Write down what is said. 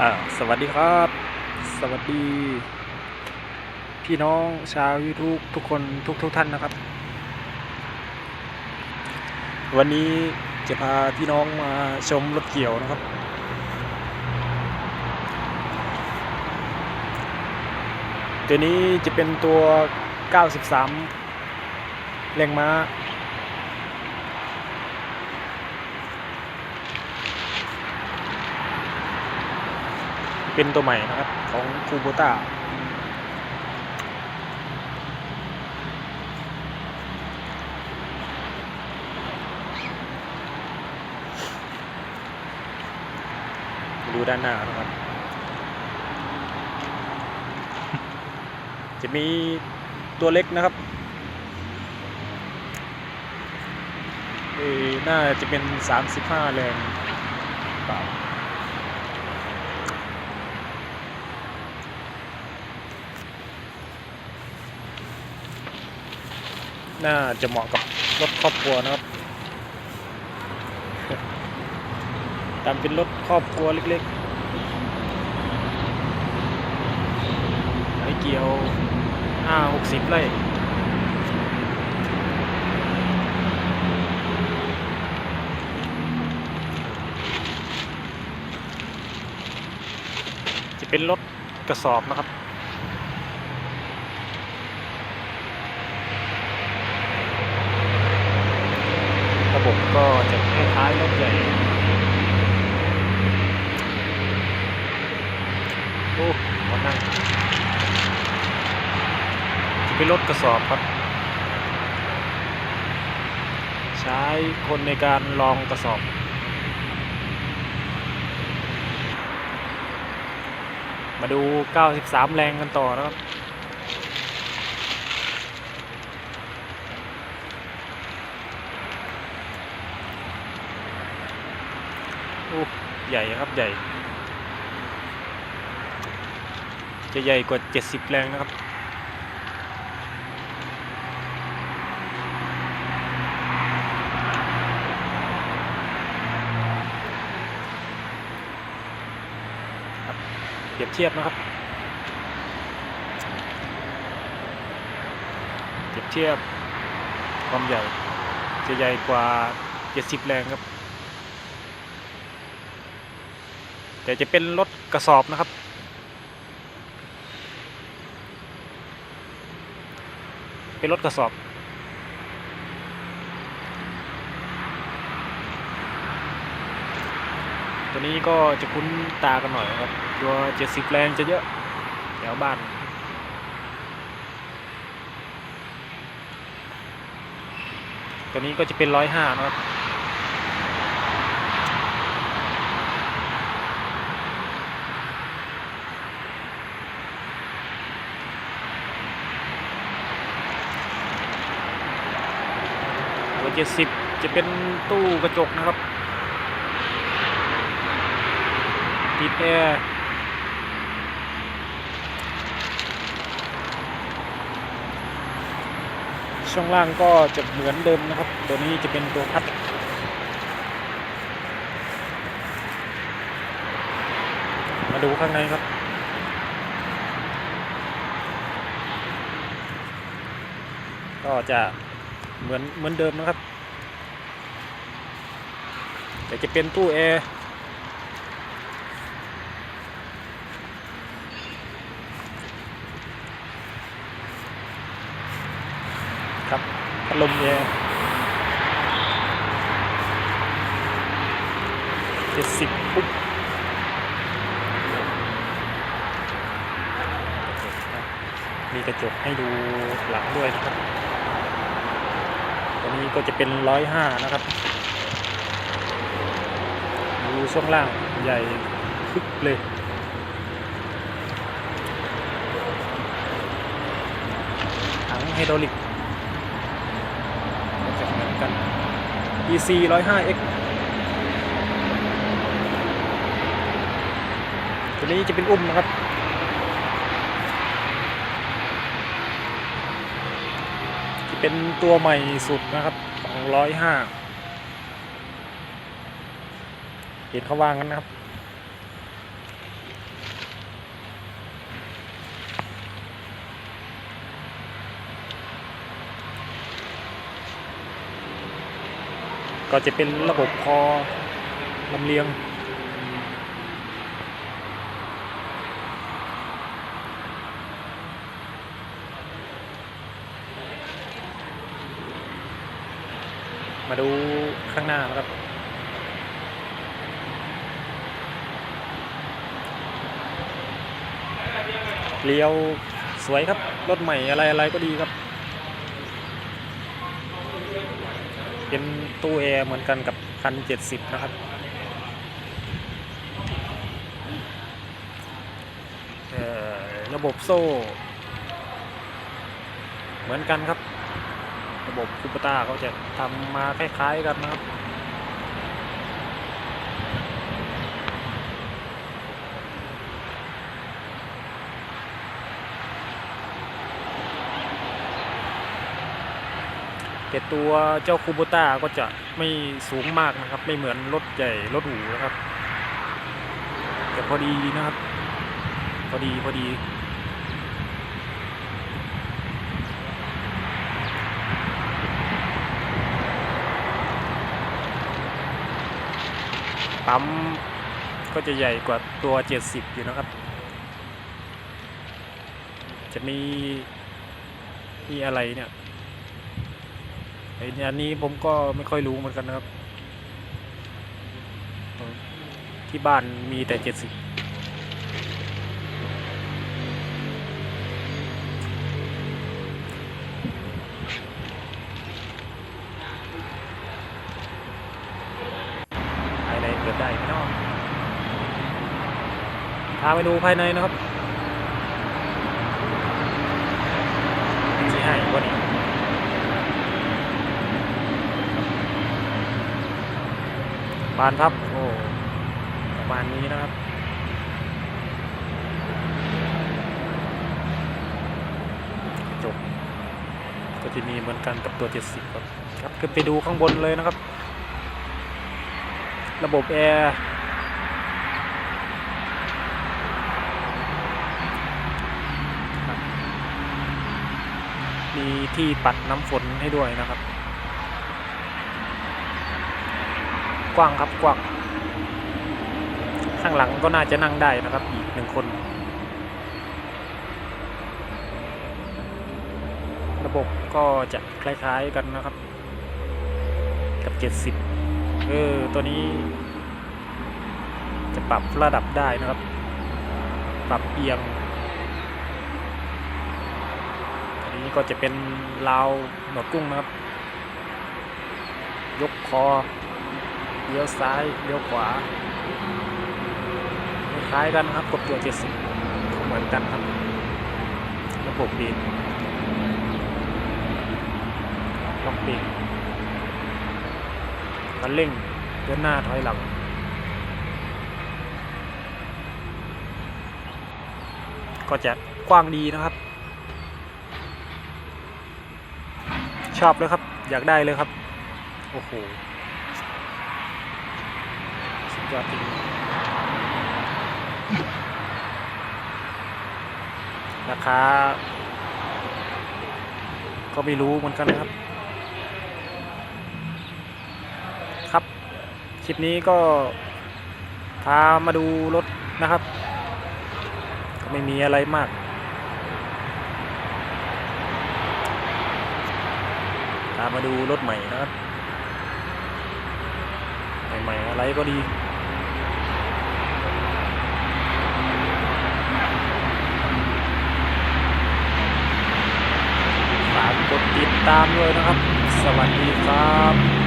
อ่าสวัสดีครับ สวัสดี พี่น้องชาว YouTube ทุกคนทุกทุกท่านนะครับ วันนี้จะพาพี่น้องมาชมรถเกี่ยวนะครับ ตัวนี้จะเป็นตัว 93 แรงม้า เป็นตัวใหม่นะครับของคูโบต้าดูด้านหน้านะครับ จะมีตัวเล็กนะครับน่าจะเป็น 35 แรงเปล่า น่าจะเหมาะกับรถครอบครัวนะครับตามเป็นรถครอบครัวเล็กๆไอเกี่ยวห้าหกสิบไร่จะเป็นรถกระสอบนะครับ ระบบก็จะคล้ายรถใหญ่โอ้หัวนั่งจะเป็นรถกระสอบครับ ใช้คนในการลองกระสอบมาดู 93 แรงกันต่อนะครับ อ้ใหญ่ครับใหญ่ จะใหญ่กว่า 70 แรงนะครับครับเปรียบเทียบนะครับ เปรียบเทียบความใหญ่ จะใหญ่กว่า 70 แรงครับ แต่จะเป็นรถกระสอบนะครับ เป็นรถกระสอบ ตัวนี้ก็จะคุ้นตากันหน่อยครับ ตัว70แรงจะเยอะแถวบ้านตัวนี้ก็จะเป็น105นะครับ เจ็ดสิบจะเป็นตู้กระจกนะครับ ติดแอร์ช่วงล่างก็จะเหมือนเดิมนะครับ ตัวนี้จะเป็นตัวพัด มาดูข้างในครับ ก็จะ เหมือนเหมือนเดิมนะครับ แต่จะเป็นตู้แอร์ครับพัดลมแอร์เจ็ดสิบปุ๊บมีกระจกให้ดูหลังด้วยนะครับ นี้ก็จะเป็นร้อยห้านะครับดูช่วงล่างใหญ่คึกเลยถังไฮดรอลิกก็จะเหมือนกัน EC 105X ตัวนี้จะเป็นอุ้มนะครับ เป็นตัวใหม่สุดนะครับ 205 เห็นเขาวางกันนะครับ ก็จะเป็นระบบคอลำเลียง มาดูข้างหน้านะครับ เลี้ยวสวยครับ รถใหม่อะไรอะไรก็ดีครับ เป็นตู้แอร์เหมือนกันกับคัน70นะครับเอ่อระบบโซ่ เหมือนกันครับ ระบบคูปต้าเขาจะทำมาคล้ายๆกันนะครับแต่ตัวเจ้าคูโบต้าก็จะไม่สูงมากนะครับ ไม่เหมือนรถใหญ่รถหรูนะครับ แต่พอดีนะครับ พอดีพอดี ปั๊มก็จะใหญ่กว่าตัว 70 อยู่นะครับ จะมีมีอะไรเนี่ยไอ้อันนี้ผมก็ไม่ค่อยรู้เหมือนกันนะครับ ที่บ้านมีแต่ 70 พาไปดูภายในนะครับที่ให้วันนี้บานพับ โอ้ประมาณนี้นะครับจกก็จะมีเหมือนกันกับตัว 70 ครับ ครับขึ้นไปดูข้างบนเลยนะครับ ระบบแอร์ครับ มีที่ปัดน้ำฝนให้ด้วยนะครับ กว้างครับกว้างข้างหลังก็น่าจะนั่งได้นะครับอีกหนึ่งคน ระบบก็จะคล้ายๆกันนะครับ กับ 70 เออ ตัวนี้ จะปรับระดับได้นะครับ ปรับเอียง อั นี้ก็จะเป็นราวหนวดกุ้งนะครับ ยกคอเลี้ยวซ้ายเลี้ยวขวาคล้ายกันครับกับตัว70เหมือนกันครับระบบเบรกล็อกเบรกคันเร่งเดินหน้าถอยหลังก็จะกว้างดีนะครับ ชอบเลยครับ อยากได้เลยครับ โอ้โหสุดยอดจริงราคาก็ไม่รู้เหมือนกันนะครับ ครับ คลิปนี้ก็พามาดูรถนะครับ ก็ไม่มีอะไรมาก พา มาดูรถใหม่นะครับ ใหม่ๆอะไรก็ดีฝากกดติดตามด้วยนะครับ สวัสดีครับ